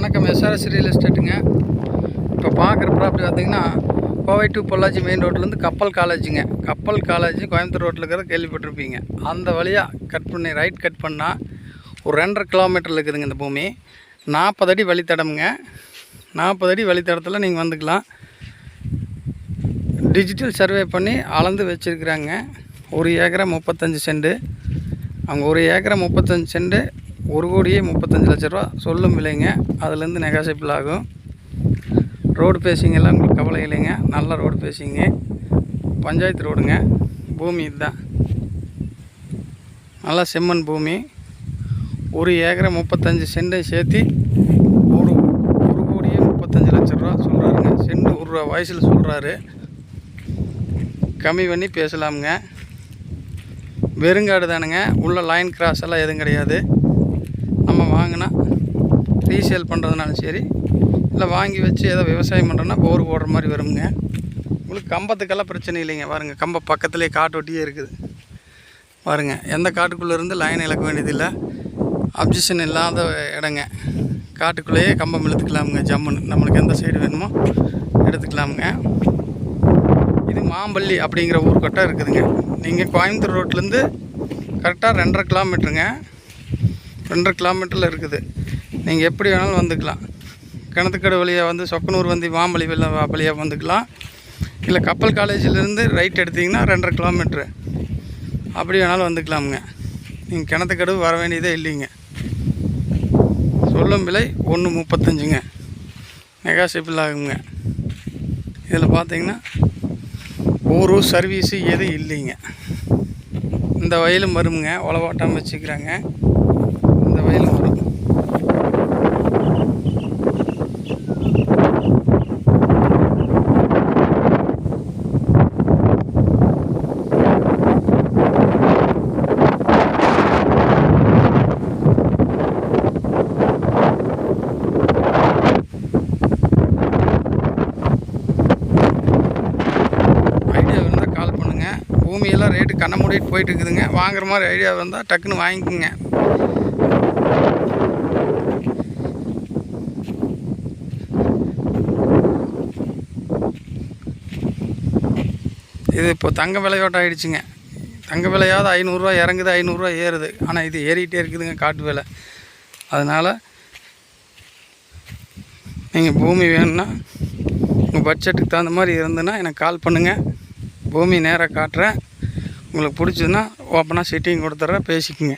வணக்கம். SRS real எஸ்டேட்டுங்க இப்போ பார்க்குற ப்ராப்பர்ட்டி பார்த்தீங்கன்னா கோவை டு பொள்ளாச்சி மெயின் ரோட்லேருந்து கப்பல் காலேஜுங்க கப்பல் காலேஜ் கோயம்புத்தூர் ரோட்டில் இருக்கிற கேள்விப்பட்டிருப்பீங்க. அந்த வழியாக கட் பண்ணி ரைட் கட் பண்ணால் ஒரு ரெண்டரை கிலோமீட்டரில் இருக்குதுங்க இந்த பூமி. நாற்பது அடி வழித்தடமுங்க. நாற்பது அடி வழித்தடத்தில் நீங்கள் வந்துக்கலாம். டிஜிட்டல் சர்வே பண்ணி அளந்து வச்சுருக்குறாங்க. ஒரு ஏக்கரை முப்பத்தஞ்சு செண்டு அவங்க ஒரு ஏக்கரை முப்பத்தஞ்சு செண்டு ஒரு கோடியே முப்பத்தஞ்சு லட்ச ரூபா சொல்லும் விலைங்க. அதுலேருந்து நெகாசிபிள் ஆகும். ரோடு பேசிங்க எல்லாம் உங்களுக்கு கவலை இல்லைங்க. நல்ல ரோடு பேசிங்க பஞ்சாயத்து ரோடுங்க பூமி இதுதான். நல்லா செம்மண் பூமி. ஒரு ஏக்கரை முப்பத்தஞ்சு செண்டை சேர்த்து ஒரு ஒரு கோடியே முப்பத்தஞ்சு லட்ச ரூபா சொல்கிறாருங்க சென்ட் ஒரு ரூபா வயசில் சொல்கிறாரு கம்மி பண்ணி பேசலாமுங்க. வெறுங்காடு தானுங்க. உள்ள லைன் கிராஸ் எல்லாம் எதுவும் கிடையாது. நம்ம வாங்கினா ரீசேல் பண்ணுறதுனாலும் சரி இல்லை வாங்கி வச்சு ஏதோ விவசாயம் பண்ணுறோன்னா போர் போடுற மாதிரி வருங்க. உங்களுக்கு கம்பத்துக்கெல்லாம் பிரச்சனை இல்லைங்க. பாருங்கள் கம்பம் பக்கத்துலேயே காட்டு ஒட்டியே இருக்குது. பாருங்கள் எந்த காட்டுக்குள்ளே இருந்து லைன் இழக்க வேண்டியதில்லை அப்ஜெக்ஷன் இல்லாத இடங்க. காட்டுக்குள்ளேயே கம்பம் இழுத்துக்கலாமுங்க ஜம்முன்னு நம்மளுக்கு எந்த சைடு வேணுமோ எடுத்துக்கலாமுங்க. இது மாம்பள்ளி அப்படிங்கிற ஊர்கட்டம் இருக்குதுங்க. நீங்கள் கோயம்புத்தூர் ரோட்லேருந்து கரெக்டாக ரெண்டரை கிலோமீட்டருங்க ரெண்டரை கிலோமீட்டரில் இருக்குது. நீங்கள் எப்படி வேணாலும் வந்துக்கலாம். கிணத்துக்கடை வழியாக வந்து சொக்கனூர் வந்து மாம்பழி வெள்ள வழியாக வந்துக்கலாம். இல்லை கப்பல் காலேஜிலேருந்து ரைட் எடுத்திங்கன்னா ரெண்டரை கிலோமீட்ரு அப்படி வேணாலும் வந்துக்கலாமுங்க. நீங்கள் கிணத்துக்கடவு வர வேண்டியதே இல்லைங்க. சொல்லும் விலை ஒன்று முப்பத்தஞ்சுங்க. நெகாசிபிள் ஆகுங்க. இதில் பார்த்தீங்கன்னா ஒரு சர்வீஸு எதுவும் இல்லைங்க. இந்த வயலும் வருங்க உழவாட்டம் வச்சுக்கிறாங்க. இந்த வயலும் வரும் ஐடியா இருந்தால் கால் பண்ணுங்கள் பூமியெல்லாம் ரேட்டு கண்ண மூடிட்டு போயிட்டு இருக்குதுங்க. வாங்குற மாதிரி ஐடியா இருந்தால் டக்குன்னு வாங்கிக்கோங்க. இது இப்போ தங்க விலையோட்டம் ஆகிடுச்சிங்க தங்க விலையாவது ஐநூறுரூவா இறங்குது ஐநூறுரூவா ஏறுது. ஆனால் இது ஏறிக்கிட்டே இருக்குதுங்க காட்டு விலை. அதனால் நீங்கள் பூமி வேணும்னா உங்கள் பட்ஜெட்டுக்கு தகுந்த மாதிரி இருந்ததுன்னா எனக்கு கால் பண்ணுங்கள் பூமி நேராக காட்டுறேன். உங்களுக்கு பிடிச்சதுன்னா ஓப்பனாக சிட்டிங் கொடுத்துட்றேன் பேசிக்கோங்க.